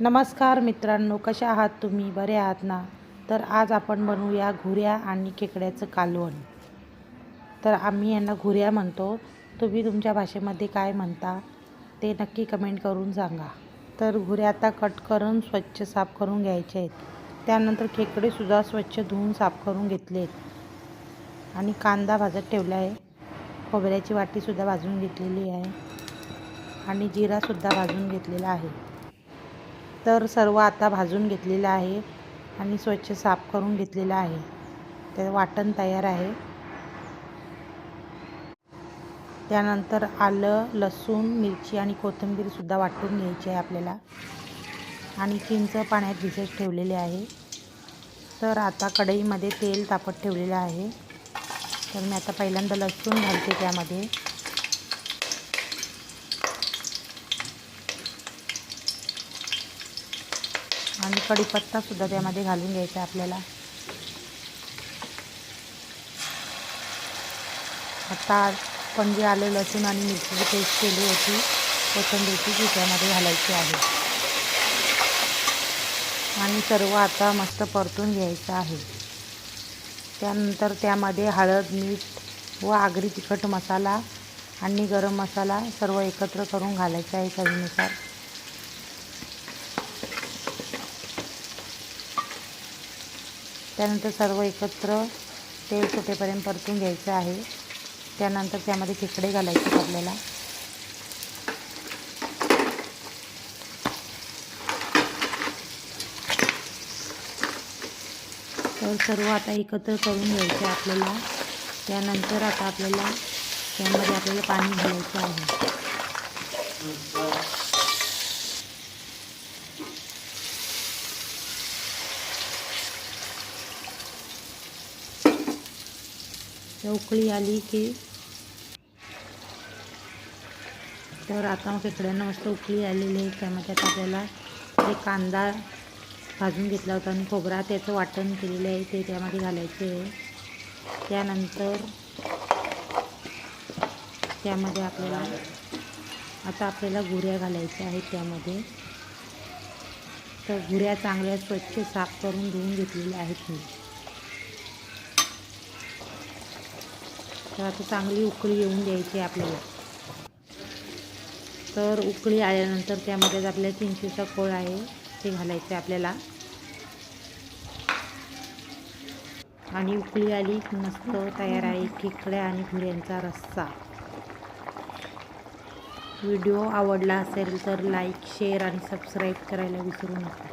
नमस्कार मित्रांनो कशा आहात तुम्ही? बरे आहात ना? तर आज आपण बनवूया घुऱ्या आणि खेकड्याचं कालवण. तर आम्ही यांना घुऱ्या म्हणतो. तुम्ही तुमच्या भाषेमध्ये काय म्हणता ते नक्की कमेंट करून सांगा. तर घुऱ्या आता कट करून स्वच्छ साफ करून घ्यायचे आहेत. त्यानंतर खेकडेसुद्धा स्वच्छ धुवून साफ करून घेतले आहेत. आणि कांदा भाजत ठेवला आहे. खोबऱ्याची वाटीसुद्धा भाजून घेतलेली आहे. आणि जिरासुद्धा भाजून घेतलेला आहे. तर सर्व आता भाजून घेतलेलं आहे आणि स्वच्छ साफ करून घेतलेलं आहे. ते वाटण तयार आहे. त्यानंतर आलं लसूण मिरची आणि कोथिंबीरसुद्धा वाटून घ्यायची आहे आपल्याला. आणि चिंच पाण्यात भिजत ठेवलेले आहे. तर आता कढईमध्ये तेल तापत ठेवलेलं आहे. तर मी आता पहिल्यांदा लसूण घालते त्यामध्ये. आणि कढीपत्तासुद्धा त्यामध्ये घालून घ्यायचा आपल्याला. आता आपण जे आलं लसूण आणि मिरची पेस्ट केली होती कोथंबीरची ती त्यामध्ये घालायची आहे. आणि सर्व आता मस्त परतून घ्यायचं आहे. त्यानंतर त्यामध्ये हळद मीठ व आगरी तिखट मसाला आणि गरम मसाला सर्व एकत्र करून घालायचा आहे चवीनुसार. त्यानंतर सर्व एकत्र तेल सुटेपर्यंत परतून घ्यायचं आहे त्यानंतर त्यामध्ये खेकडे घालायचे आपल्याला. तर सर्व आता एकत्र करून घ्यायचं आपल्याला. त्यानंतर आता आपल्याला त्यामध्ये आपल्याला पाणी घालायचं आहे. उकळी आली की तर आता खेकड्यांना मस्त उकळी आलेली आहे. त्यामध्ये आता आपल्याला ते कांदा भाजून घेतला होता आणि खोबरा त्याचं वाटण केलेलं आहे. ते त्यामध्ये घालायचे आहे. त्यानंतर त्यामध्ये आपल्याला आता आपल्याला गुऱ्या घालायच्या आहेत त्यामध्ये. तर गुऱ्या चांगल्या स्वच्छ साफ करून धुवून घेतलेल्या आहेत मी. तर आता चांगली उकळी येऊन द्यायची आपल्याला. तर उकळी आल्यानंतर त्यामध्येच आपल्या चिंचेचा कोळ आहे ते घालायचं आपल्याला. आणि उकळी आली मस्त तयार आहे खेकड्या आणि भुऱ्यांचा रस्सा. व्हिडिओ आवडला असेल तर लाईक शेअर आणि सबस्क्राईब करायला विसरू नका.